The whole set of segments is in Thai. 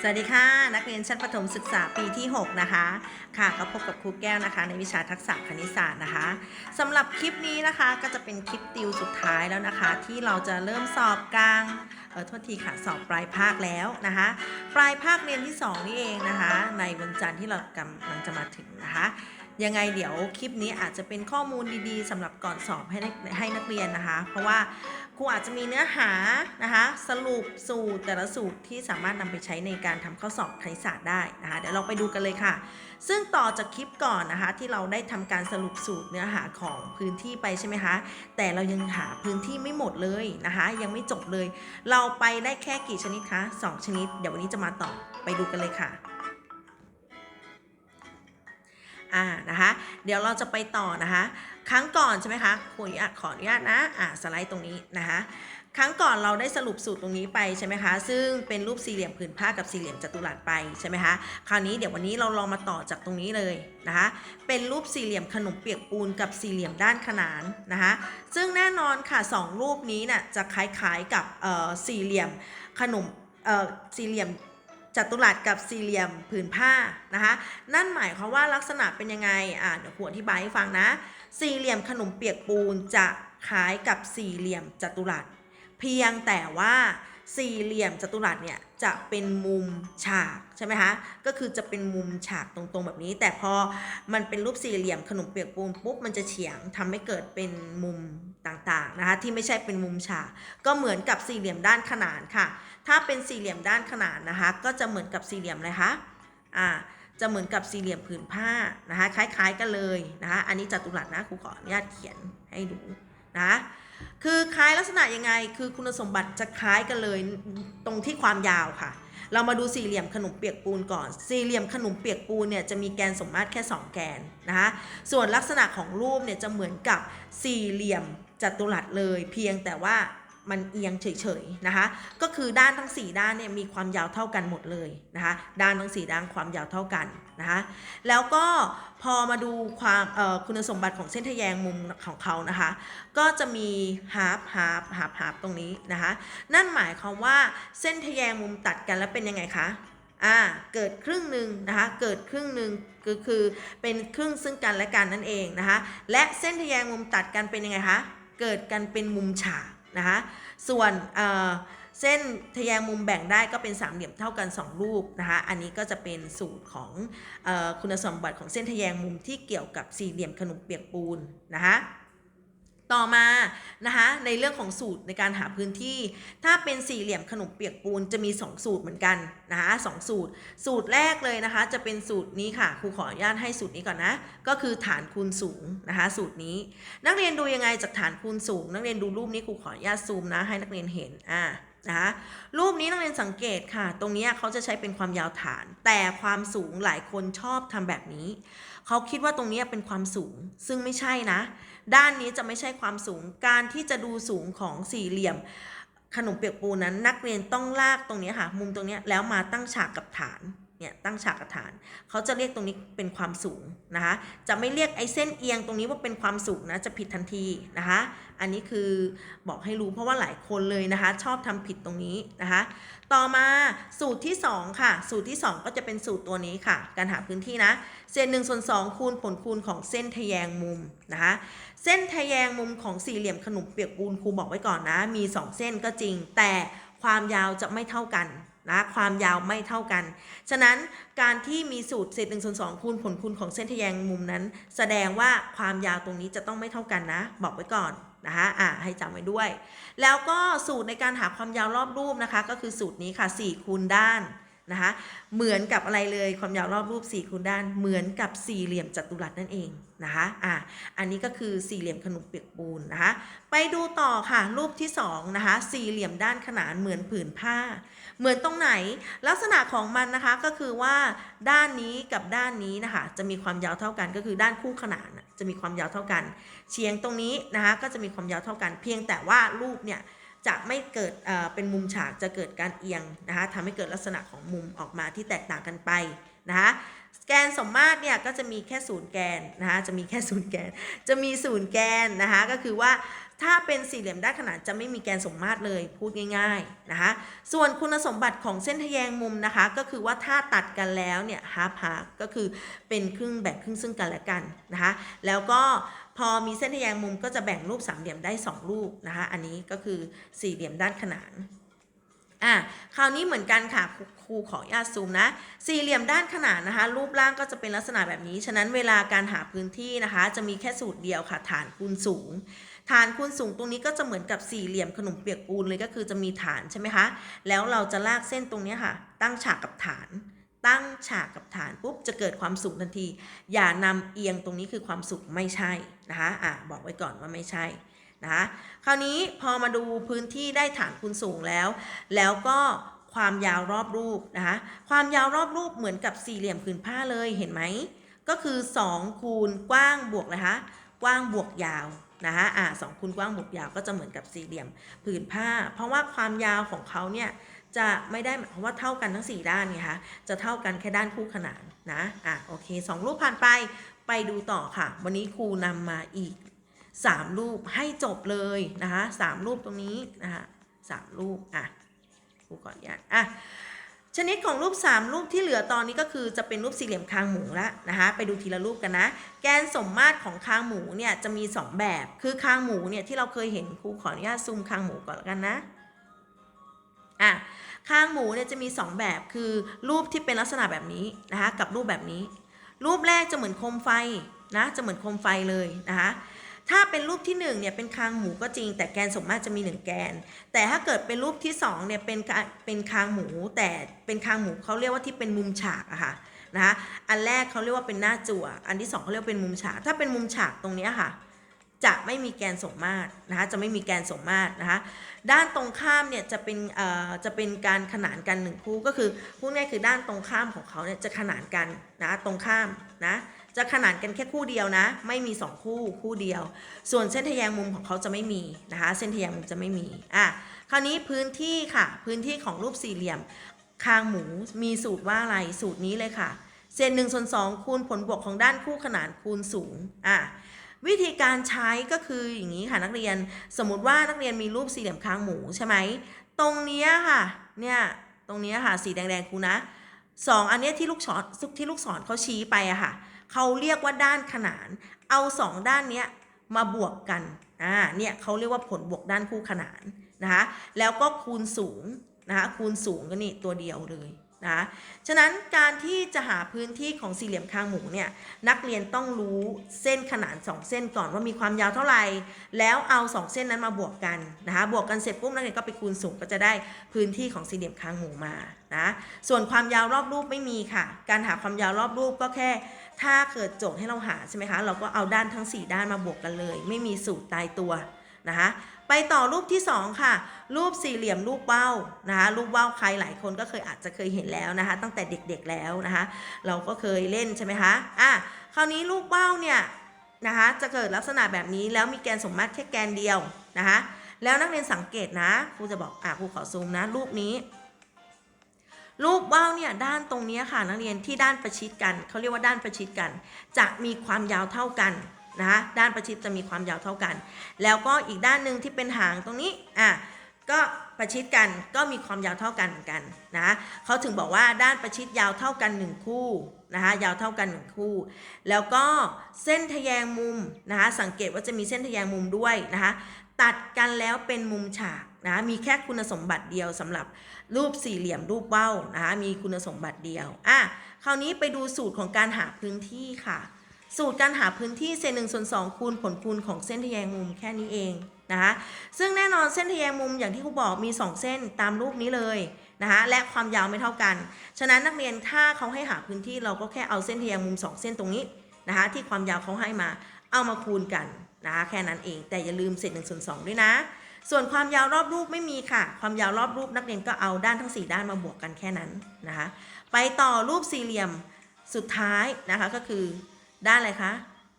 สวัสดีค่ะ นักเรียนชั้นประถมศึกษาปีที่ 6 นะคะ ค่ะก็พบกับครูแก้วนะคะ ในวิชาทักษะคณิตศาสตร์นะคะสำหรับคลิปนี้นะคะก็จะเป็นคลิปติวสุดท้ายแล้วนะคะ ที่เราจะเริ่มสอบกลางเออโทษทีค่ะสอบปลายภาคแล้วนะคะ ปลายภาคเรียนที่ 2 นี่เองนะคะ ในวันจันทร์ที่เรากำลังจะมาถึงนะคะยังไงเดี๋ยวคลิปนี้อาจจะเป็นข้อมูลดีๆสำหรับก่อนสอบให้ให้นักเรียนนะคะ เพราะว่า ครูอาจจะมีเนื้อหานะคะสรุปสูตรแต่ละสูตรที่สามารถนำไปใช้ในการทำข้อสอบคณิตศาสตร์ได้นะคะเดี๋ยวเราไปดูกันเลยค่ะ ซึ่งต่อจากคลิปก่อนนะคะที่เราได้ทำการสรุปสูตรเนื้อหาของพื้นที่ไปใช่ไหมคะแต่เรายังหาพื้นที่ไม่หมดเลยนะคะยังไม่จบเลย เราไปได้แค่กี่ชนิดคะสองชนิด เดี๋ยววันนี้จะมาต่อไปดูกันเลยค่ะอ่านะคะเดี๋ยวเราจะไปต่อนะคะ ครั้งก่อนใช่ไหมคะขออนุญาตขออนุญาตนะอ่าสไลด์ตรงนี้นะคะครั้งก่อนเราได้สรุปสูตรตรงนี้ไปใช่ไหมคะซึ่งเป็นรูปสี่เหลี่ยมผืนผ้ากับสี่เหลี่ยมจัตุรัสไปใช่ไหมคะคราวนี้เดี๋ยววันนี้เราลองมาต่อจากตรงนี้เลยนะคะเป็นรูปสี่เหลี่ยมขนมเปียกปูนกับสี่เหลี่ยมด้านขนานนะคะซึ่งแน่นอนค่ะสองรูปนี้น่ะจะคล้ายๆกับสี่เหลี่ยมขนมสี่เหลี่ยม จัตุรัสกับสี่เหลี่ยมผืนผ้านะคะ นั่นหมายความว่าลักษณะเป็นยังไงอ่าเดี๋ยวครูอธิบายให้ฟังนะ สี่เหลี่ยมขนมเปียกปูนจะคล้ายกับสี่เหลี่ยมจัตุรัส เพียงแต่ว่า สี่เหลี่ยมจัตุรัสเนี่ยจะเป็นมุมฉากใช่ไหมคะก็คือจะเป็นมุมฉากตรงๆแบบนี้ แต่พอมันเป็นรูปสี่เหลี่ยมขนมเปียกปูนปุ๊บมันจะเฉียงทำให้เกิดเป็นมุมต่างๆนะคะที่ไม่ใช่เป็นมุมฉากก็เหมือนกับสี่เหลี่ยมด้านขนานค่ะ ถ้าเป็นสี่เหลี่ยมด้านขนานนะคะ ก็จะเหมือนกับสี่เหลี่ยมอะไรคะอ่าจะเหมือนกับสี่เหลี่ยมผืนผ้านะคะคล้าย ๆ กันเลยนะคะอันนี้จัตุรัสนะครูขออนุญาตเขียนให้ดูนะ คือคล้ายลักษณะยังไง คือคุณสมบัติจะคล้ายกันเลยตรงที่ความยาวค่ะ เรามาดูสี่เหลี่ยมขนมเปียกปูนก่อน สี่เหลี่ยมขนมเปียกปูนเนี่ยจะมีแกนสมมาตรแค่ 2 แกนนะคะส่วนลักษณะของรูปเนี่ยจะเหมือนกับสี่เหลี่ยมจัตุรัสเลย เพียงแต่ว่า มันเอียงเฉยๆนะคะ ก็คือด้านทั้ง 4 ด้านเนี่ยมีความยาวเท่ากันหมดเลยนะคะ ด้านทั้ง 4 ด้านความยาวเท่ากันนะคะ แล้วก็พอมาดูความคุณสมบัติของเส้นทแยงมุมของเขานะคะ ก็จะมีฮาร์ฟฮาร์ฟฮาร์ฟฮาร์ฟตรงนี้นะคะ นั่นหมายความว่าเส้นทแยงมุมตัดกันแล้วเป็นยังไงคะอ่าเกิดครึ่งหนึ่งนะคะ เกิดครึ่งหนึ่งก็คือเป็นครึ่งซึ่งกันและกันนั่นเองนะคะ และเส้นทแยงมุมตัดกันเป็นยังไงคะ เกิดกันเป็นมุมฉาก นะคะส่วนเส้นทแยงมุมแบ่งได้ก็เป็นสามเหลี่ยมเท่ากัน 2 รูปนะคะอันนี้ก็จะเป็นสูตรของอคุณสมบัติของเส้นทแยงมุมที่เกี่ยวกับสี่เหลี่ยมขนมเปียกปูนนะคะ ต่อมานะคะในเรื่องของสูตรในการหาพื้นที่ ถ้าเป็นสี่เหลี่ยมขนมเปียกปูนจะมี 2 สูตรเหมือนกันนะคะสองสูตร สูตรแรกเลยนะคะ จะเป็นสูตรนี้ค่ะครูขออนุญาตให้สูตรนี้ก่อนนะ ก็คือฐานคูณสูงนะคะสูตรนี้ นักเรียนดูยังไงจากฐานคูณสูง นักเรียนดูรูปนี้ครูขออนุญาตซูมนะให้นักเรียนเห็นอ่านะคะรูปนี้นักเรียนสังเกตค่ะ ตรงนี้เขาจะใช้เป็นความยาวฐาน แต่ความสูงหลายคนชอบทำแบบนี้ เขาคิดว่าตรงนี้เป็นความสูง ซึ่งไม่ใช่นะ ด้านนี้จะไม่ใช่ความสูง การที่จะดูสูงของสี่เหลี่ยม ขนมเปียกปูนนั้น นักเรียนต้องลากตรงนี้ค่ะ มุมตรงนี้แล้วมาตั้งฉากกับฐาน เนี่ยตั้งฉากกับฐาน เขาจะเรียกตรงนี้เป็นความสูงนะคะ จะไม่เรียกไอ้เส้นเอียงตรงนี้ว่าเป็นความสูงนะ จะผิดทันทีนะคะ อันนี้คือบอกให้รู้เพราะว่าหลายคนเลยนะคะ ชอบทำผิดตรงนี้นะคะ ต่อมาสูตรที่ 2 ค่ะ สูตรที่ 2 ก็จะเป็นสูตรตัวนี้ค่ะ การหาพื้นที่นะ เศษ1ส่วน2คูณผลคูณของเส้นทะแยงมุมนะคะเส้นทะแยงมุมของสี่เหลี่ยมขนมเปียกปูนครูบอกไว้ก่อนนะ มี 2 เส้นก็จริง แต่ความยาวจะไม่เท่ากันนะความยาวไม่เท่ากัน ฉะนั้นการที่มีสูตรเศษ1ส่วน2คูณผลคูณของเส้นทแยงมุมนั้น แสดงว่าความยาวตรงนี้จะต้องไม่เท่ากันนะ บอกไว้ก่อนนะคะอ่าให้จำไว้ด้วย แล้วก็สูตรในการหาความยาวรอบรูปนะคะ ก็คือสูตรนี้ค่ะ4คูณด้าน นะคะเหมือนกับอะไรเลยความยาวรอบรูป4คูณด้านเหมือนกับสี่เหลี่ยมจัตุรัสนั่นเองนะคะอะอันนี้ก็คือสี่เหลี่ยมขนมเปียกปูนนะคะไปดูต่อค่ะรูปที่2นะคะสี่เหลี่ยมด้านขนานเหมือนผืนผ้า เหมือนตรงไหนลักษณะของมันนะคะก็คือว่าด้านนี้กับด้านนี้นะคะจะมีความยาวเท่ากันก็คือด้านคู่ขนานจะมีความยาวเท่ากัน เฉียงตรงนี้นะคะก็จะมีความยาวเท่ากัน เพียงแต่ว่ารูปเนี่ย จะไม่เกิดเป็นมุมฉากจะเกิดการเอียงนะคะทำให้เกิดลักษณะของมุมออกมาที่แตกต่างกันไปนะคะแกนสมมาตรเนี่ยก็จะมีแค่ศูนย์แกนนะคะจะมีแค่ศูนย์แกน จะมีศูนย์แกนนะคะก็คือว่าถ้าเป็นสี่เหลี่ยมด้านขนานจะไม่มีแกนสมมาตรเลยพูดง่ายๆนะคะส่วนคุณสมบัติของเส้นทแยงมุมนะคะ ก็คือว่าถ้าตัดกันแล้วเนี่ยฮาร์ฟฮาร์ก็คือเป็นครึ่งแบ่งครึ่งซึ่งกันและกันนะคะแล้วก็ พอมีเส้นทะแยงมุมก็จะแบ่งรูปสามเหลี่ยมได้สองรูปนะคะ อันนี้ก็คือสี่เหลี่ยมด้านขนานอะคราวนี้เหมือนกันค่ะครูขออนุญาตซูมนะ สี่เหลี่ยมด้านขนานนะคะ รูปร่างก็จะเป็นลักษณะแบบนี้ ฉะนั้นเวลาการหาพื้นที่นะคะ จะมีแค่สูตรเดียวค่ะ ฐานคูณสูง ฐานคูณสูงตรงนี้ก็จะเหมือนกับสี่เหลี่ยมขนมเปียกปูนเลยก็คือจะมีฐานใช่ไหมคะ แล้วเราจะลากเส้นตรงนี้ค่ะ ตั้งฉากกับฐาน ตั้งฉากกับฐานปุ๊บจะเกิดความสูงทันที อย่านำเอียงตรงนี้คือความสูงไม่ใช่นะคะอะบอกไว้ก่อนว่าไม่ใช่นะคะคราวนี้พอมาดูพื้นที่ได้ฐานคูณสูงแล้ว แล้วก็ความยาวรอบรูปนะคะความยาวรอบรูปเหมือนกับสี่เหลี่ยมผืนผ้าเลยเห็นไหมก็คือ2คูณกว้างบวกนะคะกว้างบวกยาวนะคะอ่าสองคูณกว้างบวกยาวก็จะเหมือนกับสี่เหลี่ยมผืนผ้า เพราะว่าความยาวของเขาเนี่ย จะไม่ได้หมายความว่าเท่ากันทั้ง 4 ด้านไงคะ จะเท่ากันแค่ด้านคู่ขนานนะ อะโอเคสองรูปผ่านไป ไปดูต่อค่ะ วันนี้ครูนำมาอีก 3 รูปให้จบเลยนะคะสามรูปตรงนี้นะคะสามรูป อะครูขออนุญาต อะ ชนิดของรูป 3 รูปที่เหลือตอนนี้ก็คือจะเป็นรูปสี่เหลี่ยมคางหมูละนะคะ ไปดูทีละรูปกันนะ แกนสมมาตรของคางหมูเนี่ยจะมี 2 แบบ คือคางหมูเนี่ยที่เราเคยเห็นครูขออนุญาตซูมคางหมูก่อนแล้วกันนะ อะคางหมูเนี่ยจะมี 2 แบบคือรูปที่เป็นลักษณะแบบนี้นะคะกับรูปแบบนี้ รูปแรกจะเหมือนโคมไฟนะจะเหมือนโคมไฟเลยนะคะถ้าเป็นรูปที่1เนี่ยเป็นคางหมูก็จริง แต่แกนสมมาตรจะมี 1 แกน แต่ถ้าเกิดเป็นรูปที่2เนี่ยเป็นเป็นคางหมู แต่เป็นคางหมูเขาเรียกว่าที่เป็นมุมฉากอะค่ะนะคะอันแรกเขาเรียกว่าเป็นหน้าจั่ว อันที่สองเขาเรียกว่าเป็นมุมฉาก ถ้าเป็นมุมฉากตรงนี้ค่ะ จะไม่มีแกนสมมาตรนะคะจะไม่มีแกนสมมาตรนะคะด้านตรงข้ามเนี่ยจะเป็นเอ่อจะเป็นการขนานกันหนึ่งคู่ก็คือพูดง่ายคือด้านตรงข้ามของเขาเนี่ยจะขนานกันนะตรงข้ามนะจะขนานกันแค่คู่เดียวนะ ไม่มีสองคู่คู่เดียว ส่วนเส้นทะแยงมุมของเขาจะไม่มีนะคะเส้นทะแยงมุมจะไม่มีอะคราวนี้พื้นที่ค่ะพื้นที่ของรูปสี่เหลี่ยมคางหมูมีสูตรว่าอะไรสูตรนี้เลยค่ะ เศษหนึ่งส่วนสองคูณผลบวกของด้านคู่ขนานคูณสูงอะ วิธีการใช้ก็คืออย่างนี้ค่ะนักเรียนสมมุติว่านักเรียนมีรูปสี่เหลี่ยมคางหมูใช่ไหมตรงเนี้ยค่ะเนี่ยตรงเนี้ยค่ะสีแดงๆครูนะสองอันนี้ที่ลูกศรที่ลูกศรเขาชี้ไปอะค่ะเขาเรียกว่าด้านขนาน เอาสองด้านเนี้ยมาบวกกันอ่าเนี่ยเขาเรียกว่าผลบวกด้านคู่ขนานนะคะแล้วก็คูณสูงนะคะคูณสูงก็นี่ตัวเดียวเลย นะฉะนั้นการที่จะหาพื้นที่ของสี่เหลี่ยมคางหมูเนี่ยนักเรียนต้องรู้เส้นขนานสองเส้นก่อนว่ามีความยาวเท่าไหร่ แล้วเอาสองเส้นนั้นมาบวกกันนะคะบวกกันเสร็จปุ๊บนักเรียนก็ไปคูณสูงก็จะได้พื้นที่ของสี่เหลี่ยมคางหมูมานะส่วนความยาวรอบรูปไม่มีค่ะ การหาความยาวรอบรูปก็แค่ ถ้าเกิดโจทย์ให้เราหาใช่ไหมคะเราก็เอาด้านทั้ง 4 ด้านมาบวกกันเลย ไม่มีสูตรตายตัวนะคะ ไปต่อรูปที่ 2 ค่ะ รูปสี่เหลี่ยมรูปเบ้านะคะรูปเบ้าใครหลายคนก็เคยอาจจะเคยเห็นแล้วนะคะ ตั้งแต่เด็กๆแล้วนะคะ เราก็เคยเล่นใช่ไหมคะอะคราวนี้รูปเบ้าเนี่ยนะคะจะเกิดลักษณะแบบนี้แล้วมีแกนสมมาตรแค่แกนเดียวนะคะแล้วนักเรียนสังเกตนะครูจะบอกอะครูขอซูมนะรูปนี้ รูปว่าวเนี่ยด้านตรงนี้ค่ะนักเรียนที่ด้านประชิดกันเขาเรียกว่าด้านประชิดกัน จะมีความยาวเท่ากัน นะคะด้านประชิดจะมีความยาวเท่ากัน แล้วก็อีกด้านหนึ่งที่เป็นหางตรงนี้อะก็ประชิดกันก็มีความยาวเท่ากันเหมือนกันนะเขาถึงบอกว่าด้านประชิดยาวเท่ากันหนึ่งคู่นะคะยาวเท่ากันหนึ่งคู่ แล้วก็เส้นทะแยงมุมนะคะสังเกตว่าจะมีเส้นทะแยงมุมด้วยนะคะตัดกันแล้วเป็นมุมฉากนะมีแค่คุณสมบัติเดียวสำหรับรูปสี่เหลี่ยมรูปเบ้านะคะมีคุณสมบัติเดียวอะคราวนี้ไปดูสูตรของการหาพื้นที่ค่ะ สูตรการหาพื้นที่เศษหนึ่งส่วนสองคูณผลคูณของเส้นทแยงมุมแค่นี้เองนะคะซึ่งแน่นอนเส้นทแยงมุมอย่างที่ครูบอกมี 2 เส้นตามรูปนี้เลยนะคะและความยาวไม่เท่ากัน ฉะนั้นนักเรียนถ้าเขาให้หาพื้นที่เราก็แค่เอาเส้นทแยงมุม 2 เส้นตรงนี้นะคะที่ความยาวเขาให้มาเอามาคูณกันนะคะแค่นั้นเองแต่อย่าลืมเศษหนึ่งส่วนสองด้วยนะ ส่วนความยาวรอบรูปไม่มีค่ะ ความยาวรอบรูปนักเรียนก็เอาด้านทั้ง 4 ด้านมาบวกกันแค่นั้นนะคะไปต่อรูปสี่เหลี่ยมสุดท้ายนะคะก็คือ ด้านอะไรคะ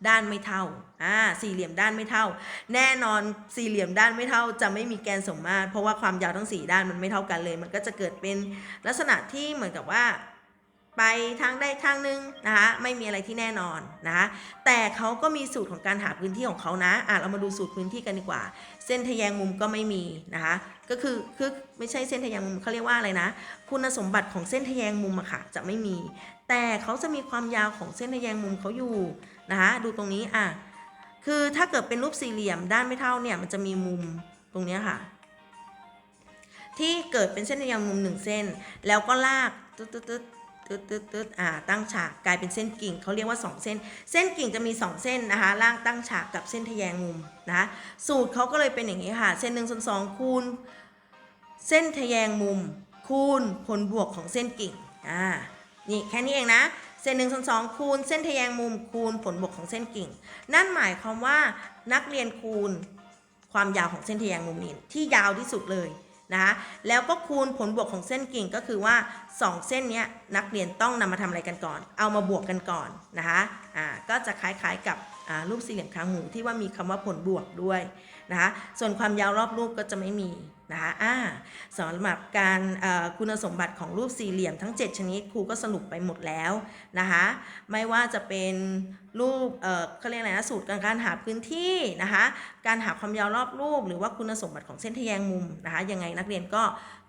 ด้านไม่เท่า อ่า สี่เหลี่ยมด้านไม่เท่า แน่นอนสี่เหลี่ยมด้านไม่เท่า จะไม่มีแกนสมมาตร เพราะว่าความยาวทั้ง4ด้านมันไม่เท่ากันเลย มันก็จะเกิดเป็นลักษณะที่เหมือนกับว่าไปทางใดทางหนึ่งนะคะไม่มีอะไรที่แน่นอนนะคะแต่เขาก็มีสูตรของการหาพื้นที่ของเขานะอะเรามาดูสูตรพื้นที่กันดีกว่า เส้นทะแยงมุมก็ไม่มีนะคะก็คือคือไม่ใช่เส้นทะแยงมุมเขาเรียกว่าอะไรนะ คุณสมบัติของเส้นทะแยงมุมอะค่ะจะไม่มี แต่เขาจะมีความยาวของเส้นทะแยงมุมเขาอยู่นะคะดูตรงนี้อะคือถ้าเกิดเป็นรูปสี่เหลี่ยมด้านไม่เท่าเนี่ยมันจะมีมุมตรงนี้ค่ะที่เกิดเป็นเส้นทะแยงมุมหนึ่งเส้น แล้วก็ลากตึ๊ดตึ๊ดตึ๊ดตึ๊ดตึ๊ดตึ๊ดอ่าตั้งฉากกลายเป็นเส้นกิ่งเขาเรียกว่า 2 เส้น เส้นกิ่งจะมี 2 เส้นนะคะล่างตั้งฉากกับเส้นทแยงมุมนะะสูตรเขาก็เลยเป็นอย่างนี้ค่ะ เส้นหนึ่งส่วนสองคูณ เส้นทแยงมุม คูณผลบวกของเส้นกิ่งอ่า นี่แค่นี้เองนะ เส้นหนึ่งส่วนสองคูณ เส้นทแยงมุมคูณผลบวกของเส้นกิ่ง นั่นหมายความว่านักเรียนคูณความยาวของเส้นทแยงมุมนี้ที่ยาวที่สุดเลยนะคะแล้วก็คูณผลบวกของเส้นกิ่งก็คือว่า 2 เส้นนี้นักเรียนต้องนำมาทำอะไรกันก่อน เอามาบวกกันก่อนนะคะอ่าก็จะคล้ายๆกับ รูปสี่เหลี่ยมคางหมูที่ว่ามีคำว่าผลบวกด้วยนะคะส่วนความยาวรอบรูปก็จะไม่มีนะคะอ่าสำหรับการคุณสมบัติของรูปสี่เหลี่ยมทั้ง 7 ชนิดครูก็สรุปไปหมดแล้วนะคะไม่ว่าจะเป็นรูปเอ่อเขาเรียกอะไรนะสูตรการหาพื้นที่นะคะการหาความยาวรอบรูป หรือว่าคุณสมบัติของเส้นทแยงมุมนะคะยังไงนักเรียนก็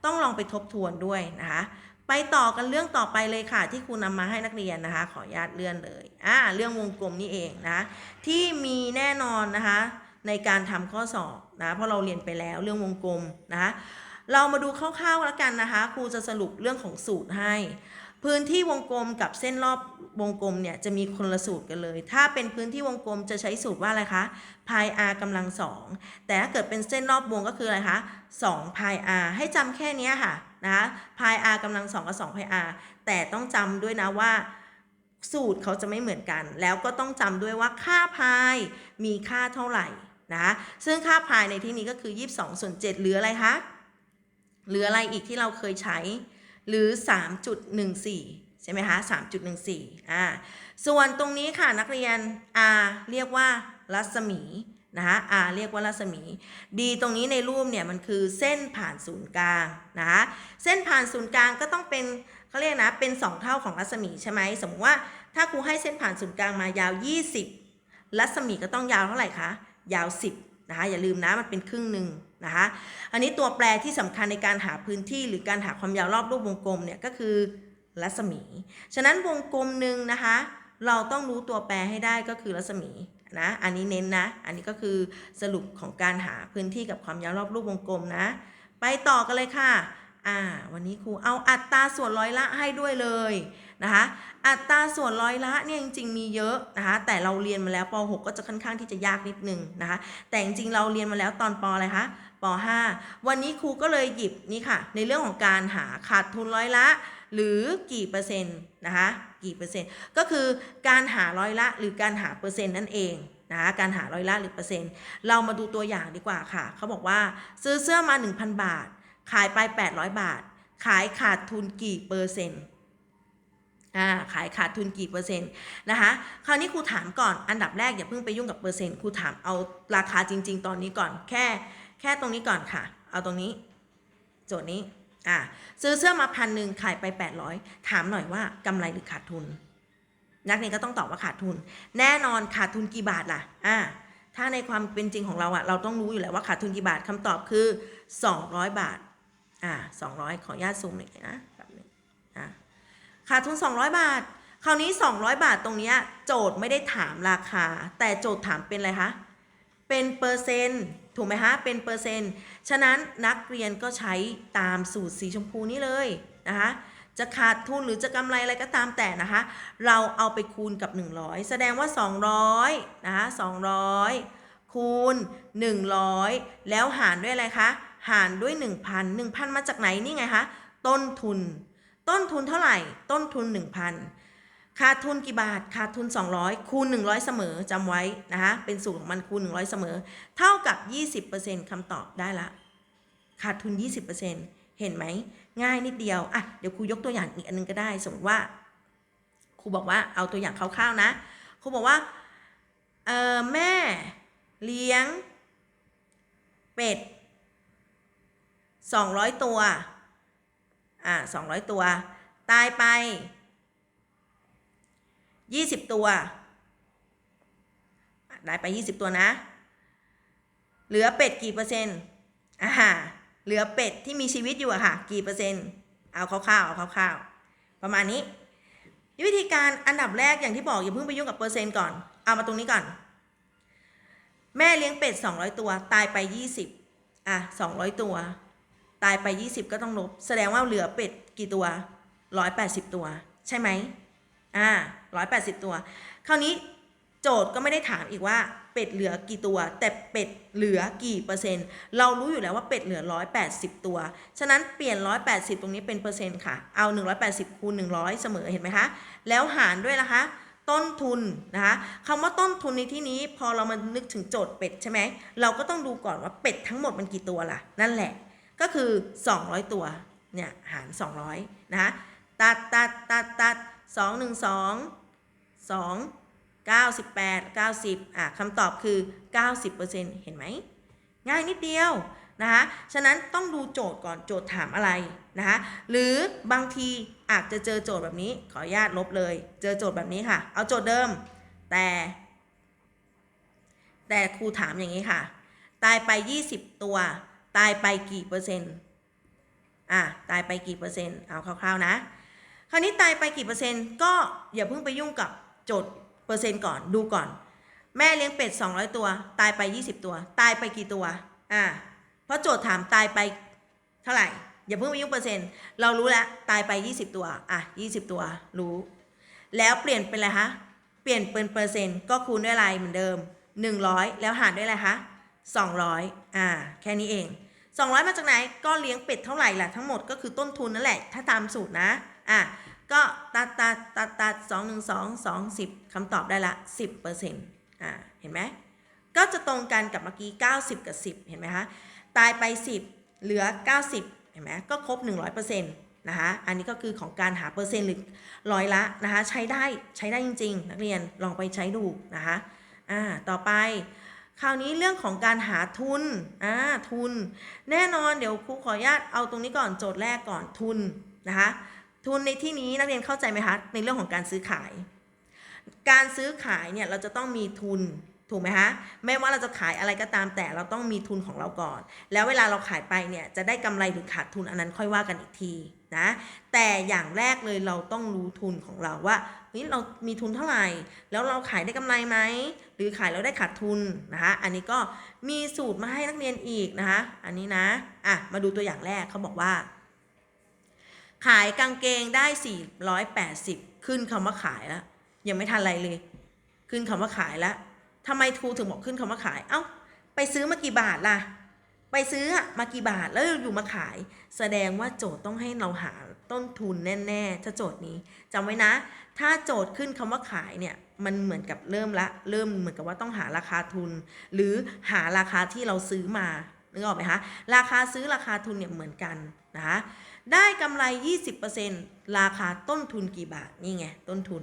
ต้องลองไปทบทวนด้วยนะคะ ไปต่อกันเรื่องต่อไปเลยค่ะ ที่ครูนำมาให้นักเรียนนะคะ ขออนุญาตเลื่อนเลยอ่าเรื่องวงกลมนี่เองนะที่มีแน่นอนนะคะ ในการทำข้อสอบนะเพราะเราเรียนไปแล้วเรื่องวงกลมนะคะเรามาดูคร่าวๆแล้วกันนะคะ ครูจะสรุปเรื่องของสูตรให้ พื้นที่วงกลมกับเส้นรอบวงกลมเนี่ยจะมีคนละสูตรกันเลย ถ้าเป็นพื้นที่วงกลมจะใช้สูตรว่าอะไรคะพาย r กำลังสองแต่ถ้าเกิดเป็นเส้นรอบวงก็คืออะไรคะ2พาย r ให้จำแค่นี้ค่ะนะคะพาย r กำลังสองกับ2พาย r แต่ต้องจำด้วยนะว่าสูตรเขาจะไม่เหมือนกัน แล้วก็ต้องจำด้วยว่าค่าพายมีค่าเท่าไหร่นะคะซึ่งค่าพายในที่นี้ก็คือ 22ส่วน7เหลืออะไรคะเหลืออะไรอีกที่เราเคยใช้ หรือ 3.14 ใช่ไหมคะ 3.14 อ่า ส่วนตรงนี้ค่ะนักเรียน R เรียกว่ารัศมีนะคะ R เรียกว่ารัศมี D ตรงนี้ในรูปเนี่ยมันคือเส้นผ่านศูนย์กลางนะคะเส้นผ่านศูนย์กลางก็ต้องเป็นเขาเรียกนะเป็น 2 เท่าของรัศมีใช่ไหมสมมติว่าถ้าครูให้เส้นผ่านศูนย์กลางมายาว 20 รัศมีก็ต้องยาวเท่าไหร่คะ ยาว 10 นะคะอย่าลืมนะมันเป็นครึ่งหนึ่งนะคะอันนี้ตัวแปรที่สำคัญในการหาพื้นที่หรือการหาความยาวรอบรูปวงกลมเนี่ยก็คือรัศมี ฉะนั้นวงกลมหนึ่งนะคะเราต้องรู้ตัวแปรให้ได้ก็คือรัศมีนะอันนี้เน้นนะ อันนี้ก็คือสรุปของการหาพื้นที่กับความยาวรอบรูปวงกลมนะ ไปต่อกันเลยค่ะอ่าวันนี้ครูเอาอัตราส่วนร้อยละให้ด้วยเลย นะคะอัตราส่วนร้อยละเนี่ยจริงๆมีเยอะนะคะแต่เราเรียนมาแล้วป .6 ก็จะค่อนข้างที่จะยากนิดนึงนะคะแต่จริงๆเราเรียนมาแล้วตอนปอะไรคะป .5 วันนี้ครูก็เลยหยิบนี่ค่ะ ในเรื่องของการหาขาดทุนร้อยละ หรือกี่เปอร์เซ็นต์นะคะกี่เปอร์เซ็นต์ก็คือการหาร้อยละหรือการหาเปอร์เซ็นต์นั่นเองนะคะการหาร้อยละหรือเปอร์เซ็นต์เรามาดูตัวอย่างดีกว่าค่ะ เขาบอกว่าซื้อเสื้อมา 1,000 บาท ขายไป 800 บาท ขายขาดทุนกี่เปอร์เซ็นต์ อ่าขายขาดทุนกี่เปอร์เซ็นต์นะคะคราวนี้ครูถามก่อนอันดับแรกอย่าเพิ่งไปยุ่งกับเปอร์เซ็นต์ครูถามเอาราคาจริง ๆ ตอนนี้ก่อนแค่แค่ตรงนี้ก่อนค่ะ เอาตรงนี้ โจทย์นี้อ่าซื้อเสื้อมาพันหนึ่งขายไป 800 ถามหน่อยว่ากำไรหรือขาดทุน นักเรียนก็ต้องตอบว่าขาดทุน แน่นอนขาดทุนกี่บาทล่ะอ่าถ้าในความเป็นจริงของเราอะเราต้องรู้อยู่แล้วว่าขาดทุนกี่บาทคำตอบคือ 200 บาทอ่า200 ขออนุญาตซูมหน่อยนะ ขาดทุน 200 บาท คราวนี้ 200 บาทตรงนี้โจทย์ไม่ได้ถามราคา แต่โจทย์ถามเป็นอะไรคะ เป็นเปอร์เซ็นต์ถูกไหมคะเป็นเปอร์เซ็นต์ฉะนั้นนักเรียนก็ใช้ตามสูตรสีชมพูนี้เลยนะคะจะขาดทุนหรือจะกำไรอะไรก็ตามแต่นะคะ เราเอาไปคูณกับ 100 แสดงว่า 200นะคะ200 คูณ 100 แล้วหารด้วยอะไรคะ หารด้วย 1,000 1,000 มาจากไหนนี่ไงคะ ต้นทุน ต้นทุนเท่าไหร่ ต้นทุน 1,000 ขาดทุนกี่บาท ขาดทุน 200 คูณ 100 เสมอจำไว้นะคะเป็นสูตรของมันคูณ 100 เสมอ เท่ากับ 20%คำตอบได้ละ ขาดทุน 20%เห็นไหม ง่ายนิดเดียวอะเดี๋ยวครูยกตัวอย่างอีกอันนึงก็ได้ สมมติว่าครูบอกว่าเอาตัวอย่างคร่าวๆนะครูบอกว่าเออแม่เลี้ยงเป็ด200 ตัว อ่า200ตัว ตายไป20ตัว ได้ไป20ตัวนะ เหลือเป็ดกี่เปอร์เซ็นต์อ่าเหลือเป็ดที่มีชีวิตอยู่อะค่ะ กี่เปอร์เซ็นต์ เอาคร่าวๆเอาคร่าวๆประมาณนี้ วิธีการอันดับแรกอย่างที่บอกอย่าเพิ่งไปยุ่งกับเปอร์เซ็นต์ก่อน เอามาตรงนี้ก่อน แม่เลี้ยงเป็ด200 ตัว ตายไป 20อะ200 ตัว ตายไป 20 ก็ต้องลบ แสดงว่าเหลือเป็ดกี่ตัว 180 ตัว ใช่ไหมอ่า180 ตัว คราวนี้โจทย์ก็ไม่ได้ถามอีกว่าเป็ดเหลือกี่ตัว แต่เป็ดเหลือกี่เปอร์เซ็นต์ เรารู้อยู่แล้วว่าเป็ดเหลือ 180 ตัว ฉะนั้นเปลี่ยน 180 ตรงนี้เป็นเปอร์เซ็นต์ค่ะ เอา 180คูณ100 เสมอเห็นไหมคะ แล้วหารด้วยนะคะ ต้นทุนนะคะคำว่าต้นทุนในที่นี้พอเรามานึกถึงโจทย์เป็ดใช่ไหม เราก็ต้องดูก่อนว่าเป็ดทั้งหมดมันกี่ตัวล่ะ นั่นแหละ ก็คือ 200 ตัว เนี่ยหาร 200 นะคะ ตัดตัดตัดตัด2 1 2 2 98 90อะคำตอบคือ90%เห็นไหม ง่ายนิดเดียวนะคะ ฉะนั้นต้องดูโจทย์ก่อนโจทย์ถามอะไรนะคะ หรือบางทีอาจจะเจอโจทย์แบบนี้ ขออนุญาตลบเลย เจอโจทย์แบบนี้ค่ะ เอาโจทย์เดิม แต่ แต่ครูถามอย่างนี้ค่ะ ตายไป 20 ตัว ตายไปกี่เปอร์เซ็นต์อะตายไปกี่เปอร์เซ็นต์เอาคร่าวๆนะ คราวนี้ตายไปกี่เปอร์เซ็นต์ก็อย่าเพิ่งไปยุ่งกับโจทย์เปอร์เซ็นต์ก่อนดูก่อน แม่เลี้ยงเป็ด 200 ตัว ตายไป 20 ตัว ตายไปกี่ตัวอ่าเพราะโจทย์ถามตายไปเท่าไหร่ อย่าเพิ่งไปยุ่งเปอร์เซ็นต์เรารู้แล้วตายไป 20 ตัวอะ20 ตัวรู้ แล้วเปลี่ยนเป็นอะไรคะเปลี่ยนเป็นเปอร์เซ็นต์ก็คูณด้วยอะไรเหมือนเดิม 100 แล้วหารด้วยอะไรคะ200อ่าแค่นี้เอง 200 มาจากไหนก็เลี้ยงเป็ดเท่าไหร่ล่ะทั้งหมดก็คือต้นทุนนั่นแหละ ถ้าตามสูตรนะอะก็ตัดตัดตัดตัดสองหนึ่งสองสองสิบคำตอบได้ละสิบเปอร์เซ็นต์อ่าเห็นไหมก็จะตรงกันกับเมื่อกี้เก้าสิบกับสิบเห็นไหมคะตายไปสิบเหลือเก้าสิบเห็นไหมก็ครบหนึ่งร้อยเปอร์เซ็นต์นะคะอันนี้ก็คือของการหาเปอร์เซ็นต์หรือร้อยละนะคะใช้ได้ใช้ได้จริง ๆ นักเรียนลองไปใช้ดูนะคะอ่าต่อไป คราวนี้เรื่องของการหาทุนอ่าทุน แน่นอนเดี๋ยวครูขออนุญาตเอาตรงนี้ก่อนโจทย์แรกก่อนทุนนะคะทุนในที่นี้นักเรียนเข้าใจไหมคะในเรื่องของการซื้อขาย การซื้อขายเนี่ยเราจะต้องมีทุนถูกไหมคะไม่ว่าเราจะขายอะไรก็ตามแต่เราต้องมีทุนของเราก่อน แล้วเวลาเราขายไปเนี่ยจะได้กำไรหรือขาดทุนอันนั้นค่อยว่ากันอีกที นะแต่อย่างแรกเลยเราต้องรู้ทุนของเราว่าเฮ้ยเรามีทุนเท่าไหร่ แล้วเราขายได้กำไรไหมหรือขายแล้วได้ขาดทุนนะคะอันนี้ก็มีสูตรมาให้นักเรียนอีกนะคะอันนี้นะอะมาดูตัวอย่างแรกเขาบอกว่า ขายกางเกงได้ 480 ขึ้นคำว่าขายแล้วยังไม่ทันอะไรเลย ขึ้นคำว่าขายแล้วทำไมครูถึงบอกขึ้นคำว่าขายเอ้าไปซื้อมากี่บาทล่ะ ไปซื้อมากี่บาทแล้วอยู่มาขาย แสดงว่าโจทย์ต้องให้เราหาต้นทุนแน่ๆถ้าโจทย์นี้จำไว้นะ ถ้าโจทย์ขึ้นคำว่าขายเนี่ยมันเหมือนกับเริ่มละ เริ่มเหมือนกับว่าต้องหาราคาทุน หรือหาราคาที่เราซื้อมานึกออกไหมคะราคาซื้อราคาทุนเนี่ยเหมือนกันนะคะได้กำไร 20%ราคาต้นทุนกี่บาทนี่ไงต้นทุน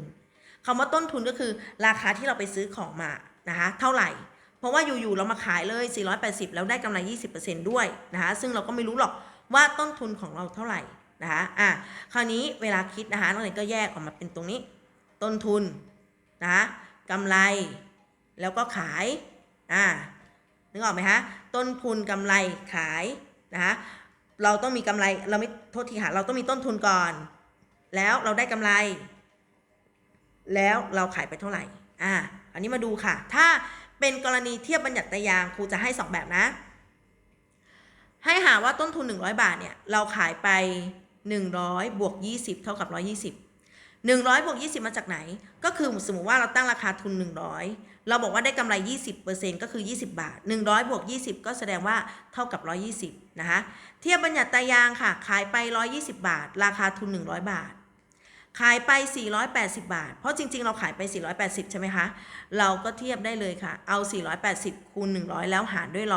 คำว่าต้นทุนก็คือราคาที่เราไปซื้อของมานะคะเท่าไหร่ เพราะว่าอยู่ๆเรามาขายเลย 480 แล้วได้กำไร 20%ด้วยนะคะซึ่งเราก็ไม่รู้หรอกว่าต้นทุนของเราเท่าไหร่นะคะอะคราวนี้เวลาคิดนะคะนักเรียนก็แยกออกมาเป็นตรงนี้ ต้นทุนนะคะกำไรแล้วก็ขายอ่านึกออกไหมคะต้นทุนกำไรขายนะคะเราต้องมีกำไรเราไม่โทษทีค่ะเราต้องมีต้นทุนก่อน แล้วเราได้กำไร แล้วเราขายไปเท่าไหร่อ่าอันนี้มาดูค่ะ ถ้า เป็นกรณีเทียบบัญญัติยางครูจะให้ 2 แบบนะ ให้หาว่าต้นทุน 100 บาทเนี่ยเราขายไป 100บวก20 เท่ากับ 120 100บวก20 มาจากไหน ก็คือสมมติว่าเราตั้งราคาทุน 100 เราบอกว่าได้กำไร 20%ก็คือ 20 บาท 100บวก20 ก็แสดงว่าเท่ากับ 120 นะคะ เทียบบัญญัติยางค่ะ ขายไป 120 บาท ราคาทุน 100 บาท ขายไป 480 บาท เพราะจริง ๆ เราขายไป 480 ใช่ไหมคะ เราก็เทียบได้เลยค่ะ เอา 480 คูณ 100 แล้วหารด้วย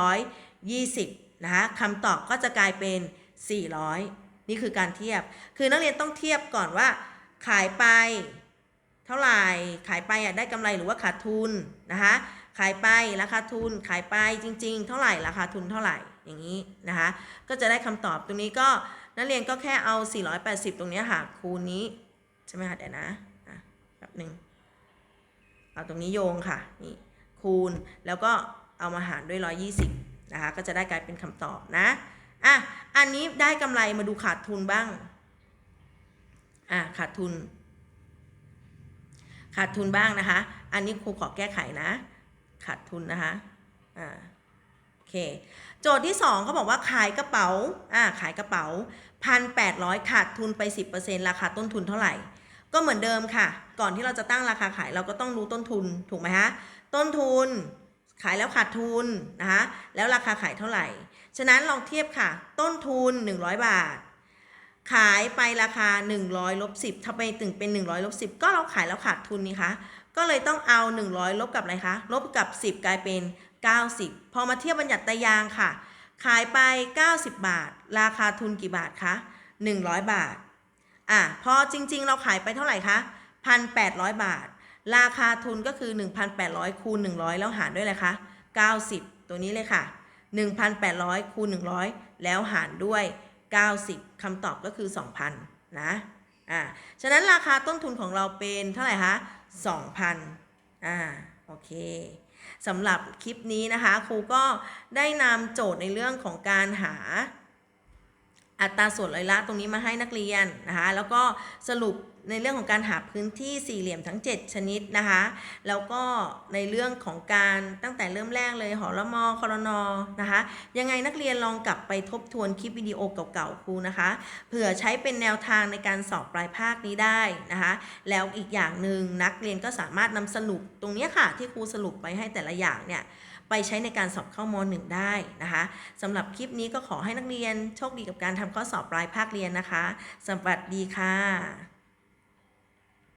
120 นะคะคำตอบก็จะกลายเป็น 400 นี่คือการเทียบ คือนักเรียนต้องเทียบก่อนว่า ขายไป เท่าไหร่ ขายไปอะได้กำไรหรือว่าขาดทุนนะคะ ขายไปราคาทุน ขายไปจริง ๆ เท่าไหร่ราคาทุนเท่าไหร่ อย่างนี้นะคะ ก็จะได้คำตอบตรงนี้ก็นักเรียนก็แค่เอา 480 ตรงนี้ยค่ะคูณนี้ ใช่ไหมคะเดี๋ยวนะอะแบบหนึ่งเอาตรงนี้โยงค่ะนี่คูณแล้วก็เอามาหารด้วย 120นะคะก็จะได้กลายเป็นคำตอบนะอะอันนี้ได้กำไรมาดูขาดทุนบ้างอะขาดทุน ขาดทุนบ้างนะคะ อันนี้ครูขอแก้ไขนะ ขาดทุนนะคะอ่าโอเคโจทย์ที่2เขาบอกว่าขายกระเป๋าอ่าขายกระเป๋า 1,800 ขาดทุนไป 10%ราคาต้นทุนเท่าไหร่ ก็เหมือนเดิมค่ะ ก่อนที่เราจะตั้งราคาขายเราก็ต้องรู้ต้นทุนถูกไหมฮะ ต้นทุนขายแล้วขาดทุนนะคะแล้วราคาขายเท่าไหร่ ฉะนั้นลองเทียบค่ะ ต้นทุน 100 บาท ขายไปราคา 100ลบ10ถ้าไปถึงเป็น 100ลบ10 ก็เราขายแล้วขาดทุนนี่คะ ก็เลยต้องเอา 100 ลบกับอะไรคะ ลบกับ 10 กลายเป็น 90 พอมาเทียบบัญญัติตายางค่ะ ขายไป 90 บาท ราคาทุนกี่บาทคะ 100 บาท อะพอจริง ๆ เราขายไปเท่าไหร่คะ1,800บาท ราคาทุนก็คือ 1,800คูณ100 แล้วหารด้วยอะไรคะ90 ตัวนี้เลยค่ะ 1,800คูณ100 แล้วหารด้วย 90คำตอบก็คือ 2,000 นะ อ่า ฉะนั้นราคาต้นทุนของเราเป็นเท่าไหร่คะ2,000 อ่า โอเคสำหรับคลิปนี้นะคะ ครูก็ได้นำโจทย์ในเรื่องของการหา อัตราส่วนร้อยละตรงนี้มาให้นักเรียนนะคะแล้วก็สรุปในเรื่องของการหาพื้นที่สี่เหลี่ยมทั้ง 7 ชนิดนะคะแล้วก็ในเรื่องของการตั้งแต่เริ่มแรกเลยหอละมอคอรนอนะคะยังไงนักเรียนลองกลับไปทบทวนคลิปวิดีโอเก่าๆครูนะคะเผื่อใช้เป็นแนวทางในการสอบปลายภาคนี้ได้นะคะแล้วอีกอย่างหนึ่งนักเรียนก็สามารถนำสรุปตรงนี้ค่ะที่ครูสรุปไปให้แต่ละอย่างเนี่ย ไปใช้ในการสอบเข้ามหนึ่งได้นะคะสำหรับคลิปนี้ก็ขอให้นักเรียนโชคดีกับการทำข้อสอบปลายภาคเรียนนะคะ สวัสดีค่ะ